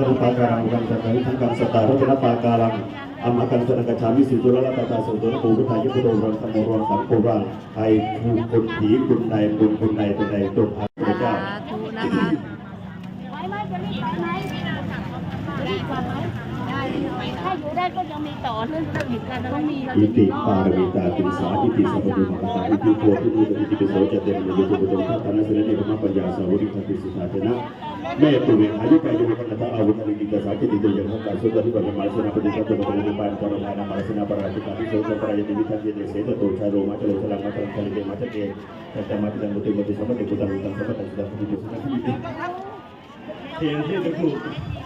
รันปาการังกันสัตตาทั้งกันสตารัตนปาการังอามากันสนกชามิสุจุลลตตาสุตุลปูรุทายุปุโรรังสมโมรังสังโฆรังไอคือคนผีคุณนายคุณคุณนายเป็นนายตรงพระเจ้าสาธุนะคะไหวไหมจะ รื่อนไหมได้ถ้าอยู่ได้ก็ยังมีต่อเรื่องเรื่องเหตุการณ์ต้องมีเราอิจะติมีรอปารมิตาติสาอิติสัพพุมาตาอิติโพธิมุตติปิโสจเตมยุตุปตงทัตนะเสนเนกมปัญญาสาวริทัติสุทาเจนะแม่ปุเวอายุกายโยกันตะอาวุธนิกิตาสาจิติโยยังหการสุตติปัญญามาสนาปฏิสัตว์ปฏิปานกรณานามาสนาปราชิกาทิโสตปรายติมิทันเยเสตโตชาโรมาจโลสลังมาตรังคลิเกมาจเกตัตมาติตังมุติมุติสัมปติกุตังตังสัมปตังสุตังสุติสุตังสุติเทียนที่ตะกุอิติปาริมิตาติสายจิตสัพพะเด